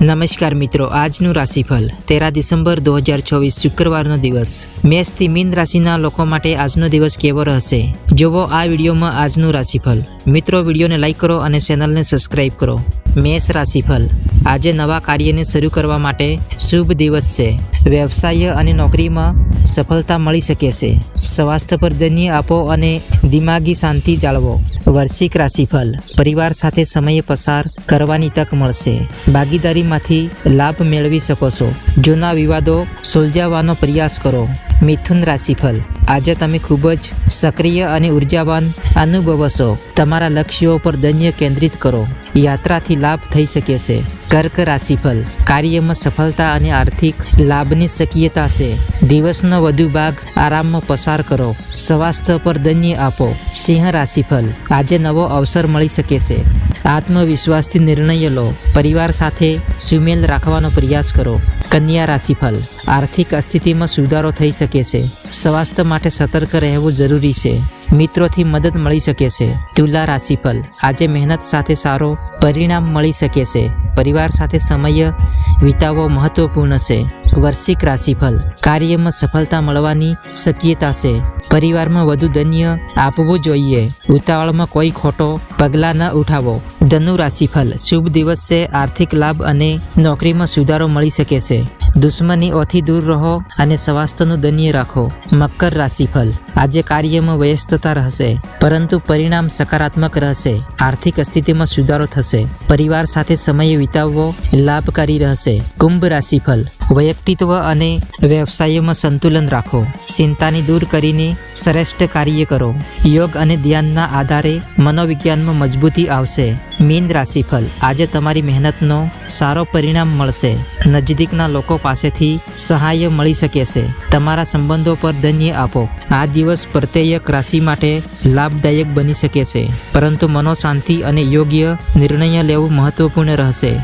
નમસ્કાર મિત્રો, આજનું રાશિફળ તેરા ડિસેમ્બર દો હજાર ચોવીસ શુક્રવારનો દિવસ. મેષથી મીન રાશિના લોકો માટે આજનો દિવસ કેવો રહેશે? જુઓ આ વિડીયોમાં આજનું રાશિફળ. મિત્રો, વિડીયોને લાઇક કરો અને ચેનલને સબસ્ક્રાઇબ કરો. મેષ રાશિફળ. આજે નવા કાર્યને શરૂ કરવા માટે શુભ દિવસ છે. વ્યવસાય અને નોકરીમાં સફળતા મળી શકે છે. સ્વાસ્થ્ય પર ધન્ય આપો અને દિમાગી શાંતિ જાળવો. વાર્ષિક રાશિફળ. પરિવાર સાથે સમય પસાર કરવાની તક મળશે. ભાગીદારીમાંથી લાભ મેળવી શકો છો. જૂના વિવાદો સુલઝાવવાનો પ્રયાસ કરો. મિથુન રાશિફળ. આજે તમે ખૂબ જ સક્રિય અને ઉર્જાવાન અનુભવશો તમારા લક્ષ્યો પર ધન્ય કેન્દ્રિત કરો. યાત્રાથી લાભ થઈ શકે છે. કર્ક રાશિફળ. કાર્યમાં સફળતા અને આર્થિક લાભની શક્યતા છે. દિવસનો વધુ ભાગ આરામમાં પસાર કરો. સ્વાસ્થ્ય પર ધન્ય આપો. સિંહ રાશિફળ. આજે નવો અવસર મળી શકે છે. આત્મવિશ્વાસથી નિર્ણય લો. પરિવાર સાથે સુમેલ રાખવાનો પ્રયાસ કરો. કન્યા રાશિફળ. આર્થિક અસ્થિતિમાં સુધારો થઈ શકે છે. સ્વાસ્થ્ય માટે સતર્ક રહેવું જરૂરી છે. મિત્રોથી મદદ મળી શકે છે. તુલા રાશિફળ. આજે મહેનત સાથે સારો પરિણામ મળી શકે છે. પરિવાર સાથે સમય વિતાવવો મહત્વપૂર્ણ છે. વર્ષિક રાશિફળ. કાર્યમાં સફળતા મળવાની શક્યતા છે. પરિવારમાં વધુ ધન્ય આપવું જોઈએ. ઉતાવળમાં કોઈ ખોટો પગલાં ન ઉઠાવો. ધનુ રાશિફલ શુભ દિવસ છે આર્થિક લાભ અને નોકરીમાં સુધારો મળી શકે છે. દુશ્મનીઓથી દૂર રહો અને સ્વાસ્થ્યનું ધન્ય રાખો. મકર રાશિફલ આજે કાર્યમાં વ્યસ્તતા રહેશે, પરંતુ પરિણામ સકારાત્મક રહેશે. આર્થિક સ્થિતિમાં સુધારો થશે. પરિવાર સાથે સમય વિતાવવો લાભકારી રહેશે. કુંભ રાશિફલ વૈયક્તિત્વ અને વ્યવસાયમાં સંતુલન રાખો. ચિંતાની દૂર કરીને શ્રેષ્ઠ કાર્ય કરો. યોગ અને ધ્યાનના આધારે મનોવિજ્ઞાનમાં મજબૂતી આવશે. મીન રાશિફળ. આજે તમારી મહેનતનો સારો પરિણામ મળશે. નજદીકના લોકો પાસેથી સહાય મળી શકે છે. તમારા સંબંધો પર ધન્ય આપો. આ દિવસ પ્રત્યેક રાશિ માટે લાભદાયક બની શકે છે. પરંતુ મનોશાંતિ અને યોગ્ય નિર્ણય લેવું મહત્વપૂર્ણ રહેશે.